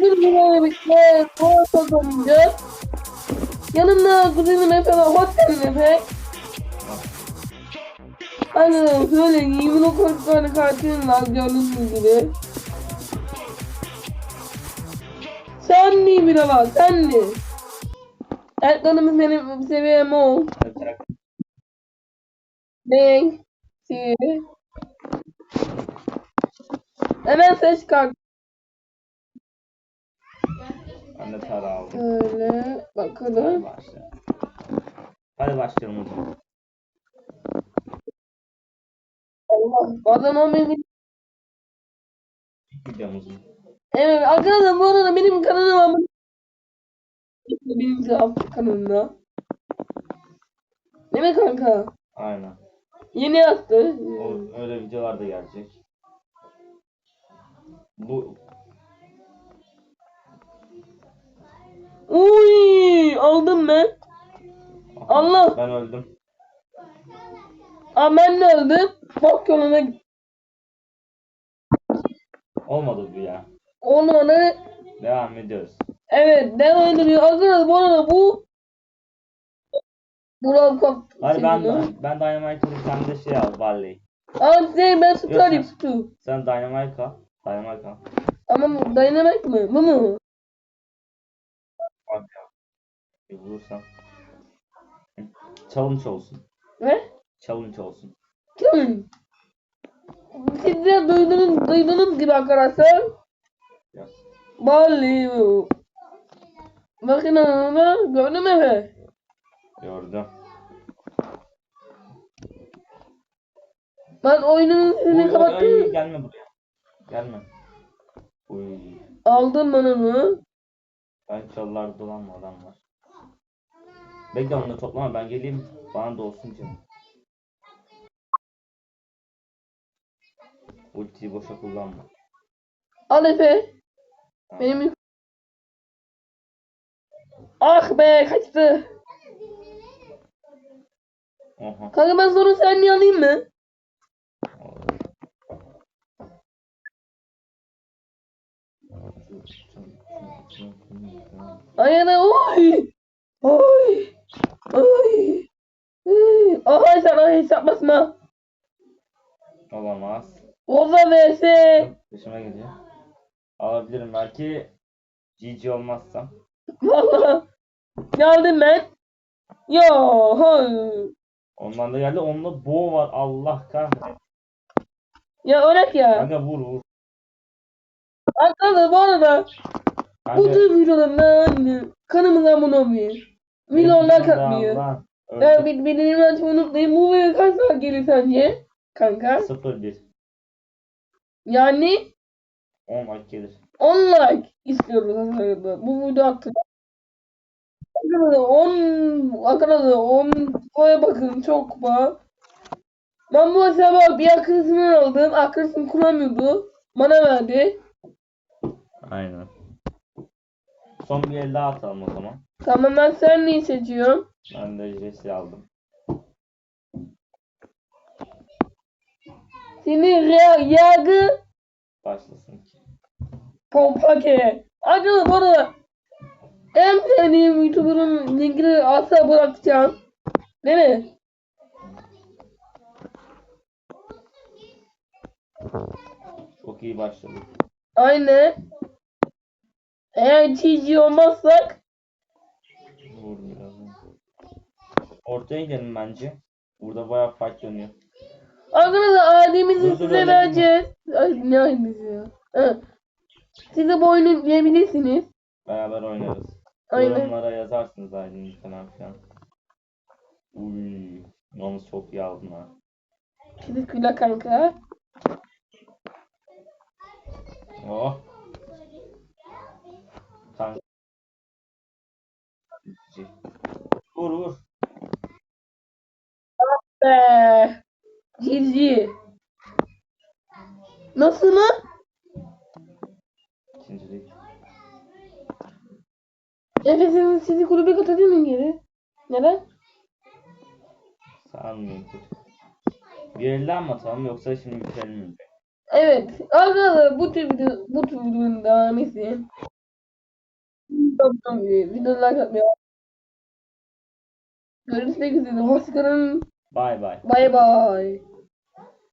bugün yine birlikte Forza oynayacağız. Yanımda kuzenim Efe var. Hoş geldin Efe. Aynen şöyle 29 tane kartın var gördüğünüz gibi. Sen ne bir var sen ne? Erkan'ımız benim seviyem o. Bang. Hemen seç kart. Ben de para aldım. Hadi bakalım. başla. Hadi başlayalım o zaman. Allah. O benim. Videomuzun. Evet arkadaşlar bu arada benim kanalıma benim cevap kanalına. Değil mi kanka? Aynen. Yeni yaptı. O, öyle videolar da gelecek. Bu Uy aldım ben. Allah! Ben öldüm. Aa ben de öldüm. Bok yoluna. Olmadı bu ya. Olmadı. Devam ediyoruz. Evet devam ediyor. Arkadaşlar bu arada bu Burak kap. Hadi ben ben Dynamite alayım, sen de şey al Valley. Aa şey ben tutarım Yok. Sen Dynamite al. Dynamite al. Ama dynamite mi? Bu mu? Hı. Challenge olsun. Ne? Challenge olsun. Kim? De duydunuz, duydunuz gibi arkadaşlar. Ya. Bali. Bakın ana gördün mü? Gördüm. Ben oyunun sesini kapattım. gelme buraya. Gelme. Uy. Aldım ben onu. Ben çalılarda dolanma adam var. Bekle onları toplama ben geleyim. Bana da olsun canım. Ultiyi boşa kullanma. Al Efe. Benim Ah be kaçtı. Oha. Kanka ben sonra sen niye alayım mı? Ay ana oy. Oy. Oy. Oy. Aha sana hesap basma. Olamaz. Oza vs. Dışıma gidiyor. Alabilirim belki GG olmazsam. Valla. Geldim ben. Yo. Hay. Ondan da geldi. Onda boğ var. Allah kahretsin. Ya öyle ya. Kanka vur vur. Arkadaşlar bu arada bu Kanka, tür videolardan kanımıza abone olmayı. Milyonlar katmayı. Öldük. bir bildirim açmayı unutmayın. Bu video kaç saat gelir sence? Kanka. 0-1. Yani 10 like gelir. 10 like istiyoruz aslında. Bu video. Arkadaşlar 10 arkadaşlar 10 kupaya bakın çok kupa. Ben bu hesaba bir arkadaşımdan aldım. Arkadaşım kullanmıyordu. Bana verdi. Aynen. Son bir el daha atalım o zaman. Tamam ben sen neyi seçiyorum? Ben de Jesse aldım. Seni yargı Başlasın ki. pompake. Arkadaşlar bu arada en sevdiğim YouTuber'ın linkini asla bırakacağım. Değil mi? Çok iyi başladık. Aynen. Eğer GG olmazsak Vur biraz. Ortaya gidelim bence. Burada bayağı fight dönüyor. arkadaşlar Dur, dur, size öyle vereceğiz. Ay ne aynısı ya. Evet. Size bu oyunu yükleyebilirsiniz. Beraber oynarız. Aynen. Yorumlara yazarsınız aydın falan filan. Uy, yalnız çok iyi aldın ha. Teşekkürler kanka. Oh. Kanka. Vur vur. Be. GG. Nasıl mı? İkincilik. Efes'in sizi kulübe katılıyor mu geri? Neden? Sanmıyorum elden mi atalım yoksa şimdi bitirelim mi? Evet. Arkadaşlar bu tür video, bu tür videonun devamı için Video like atmayı. Görüşmek üzere. Hoşçakalın. Bay bay. Bay bay.